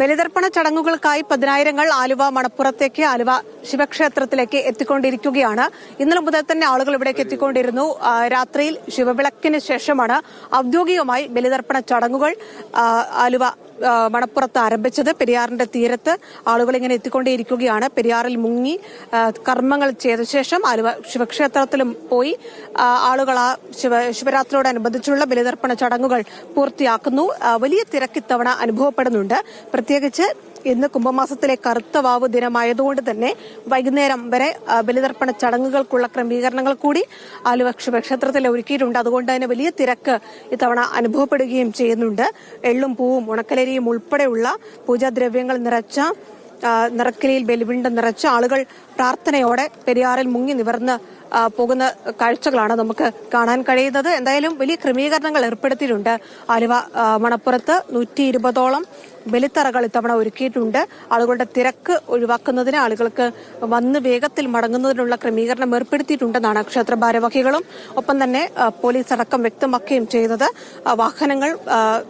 ബലിതർപ്പണ ചടങ്ങുകൾക്കായി പതിനായിരങ്ങൾ ആലുവ മണപ്പുറത്തേക്ക് ആലുവ ശിവക്ഷേത്രത്തിലേക്ക് എത്തിക്കൊണ്ടിരിക്കുകയാണ്. ഇന്നലെ മുതൽ തന്നെ ആളുകൾ ഇവിടേക്ക് എത്തിക്കൊണ്ടിരുന്നു. രാത്രിയിൽ ശിവവിളക്കിന് ശേഷമാണ് ഔദ്യോഗികമായി ബലിതർപ്പണ ചടങ്ങുകൾ ആലുവ മണപ്പുറത്ത് ആരംഭിച്ചത് പെരിയാറിന്റെ തീരത്ത് ആളുകൾ ഇങ്ങനെ എത്തിക്കൊണ്ടേയിരിക്കുകയാണ്. പെരിയാറിൽ മുങ്ങി കർമ്മങ്ങൾ ചെയ്ത ശേഷം ആലുവ ശിവക്ഷേത്രത്തിലും പോയി. ആളുകൾ ആ ശിവ ശിവരാത്രിയോടനുബന്ധിച്ചുള്ള ബലിതർപ്പണ ചടങ്ങുകൾ പൂർത്തിയാക്കുന്നു. വലിയ തിരക്ക് ഇത്തവണ അനുഭവപ്പെടുന്നുണ്ട്. പ്രത്യേകിച്ച് ഇന്ന് കുംഭമാസത്തിലെ കറുത്ത വാവ് ദിനമായതുകൊണ്ട് തന്നെ വൈകുന്നേരം വരെ ബലിതർപ്പണ ചടങ്ങുകൾക്കുള്ള ക്രമീകരണങ്ങൾ കൂടി ആലുവ ക്ഷേത്രത്തിൽ ഒരുക്കിയിട്ടുണ്ട്. അതുകൊണ്ട് തന്നെ വലിയ തിരക്ക് ഇത്തവണ അനുഭവപ്പെടുകയും ചെയ്യുന്നുണ്ട്. എള്ളും പൂവും ഉണക്കലരിയും ഉൾപ്പെടെയുള്ള പൂജാദ്രവ്യങ്ങൾ നിറച്ച നിറക്കലിയിൽ ബലിപിണ്ടം നിറച്ച ആളുകൾ പ്രാർത്ഥനയോടെ പെരിയാറിൽ മുങ്ങി നിവർന്ന് പോകുന്ന കാഴ്ചകളാണ് നമുക്ക് കാണാൻ കഴിയുന്നത്. എന്തായാലും വലിയ ക്രമീകരണങ്ങൾ ഏർപ്പെടുത്തിയിട്ടുണ്ട്. ആലുവ മണപ്പുറത്ത് നൂറ്റി ഇരുപതോളം ബലിത്തറകൾ ഇത്തവണ ഒരുക്കിയിട്ടുണ്ട്. ആളുകളുടെ തിരക്ക് ഒഴിവാക്കുന്നതിന് ആളുകൾക്ക് വന്ന് വേഗത്തിൽ മടങ്ങുന്നതിനുള്ള ക്രമീകരണം ഏർപ്പെടുത്തിയിട്ടുണ്ടെന്നാണ് ക്ഷേത്ര ഭാരവാഹികളും ഒപ്പം തന്നെ പോലീസ് അടക്കം വ്യക്തമാക്കുകയും ചെയ്തത്. വാഹനങ്ങൾ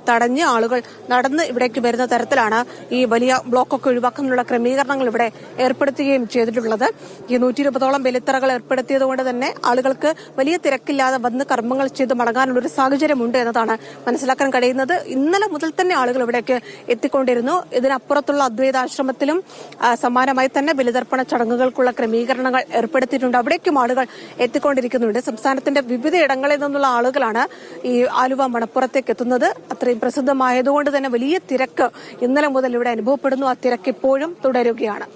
തടഞ്ഞ് ആളുകൾ നടന്ന് ഇവിടേക്ക് വരുന്ന തരത്തിലാണ് ഈ വലിയ ബ്ലോക്കൊക്കെ ഒഴിവാക്കുന്നതിനുള്ള ക്രമീകരണങ്ങൾ ഇവിടെ ഏർപ്പെടുത്തുകയും ചെയ്തിട്ടുള്ളത്. ഈ നൂറ്റി ഇരുപതോളം ബലിത്തറകൾ ഏർപ്പെടുത്തിയതുകൊണ്ട് തന്നെ ആളുകൾക്ക് വലിയ തിരക്കില്ലാതെ വന്ന് കർമ്മങ്ങൾ ചെയ്ത് മടങ്ങാനുള്ള ഒരു സാഹചര്യമുണ്ട് എന്നതാണ് മനസ്സിലാക്കാൻ കഴിയുന്നത്. ഇന്നലെ മുതൽ തന്നെ ആളുകൾ ഇവിടേക്ക് എത്തിക്കൊണ്ടിരുന്നു ഇതിനപ്പുറത്തുള്ള അദ്വൈതാശ്രമത്തിലും സമാനമായി തന്നെ ബലിതർപ്പണ ചടങ്ങുകൾക്കുള്ള ക്രമീകരണങ്ങൾ ഏർപ്പെടുത്തിയിട്ടുണ്ട്. അവിടേക്കും ആളുകൾ എത്തിക്കൊണ്ടിരിക്കുന്നുണ്ട്. സംസ്ഥാനത്തിന്റെ വിവിധ ഇടങ്ങളിൽ നിന്നുള്ള ആളുകളാണ് ഈ ആലുവ മണപ്പുറത്തേക്ക് എത്തുന്നത്. അത്രയും പ്രസിദ്ധമായതുകൊണ്ട് തന്നെ വലിയ തിരക്ക് ഇന്നലെ മുതൽ ഇവിടെ അനുഭവപ്പെടുന്നു. ആ തിരക്ക് ഇപ്പോഴും തുടരുകയാണ്.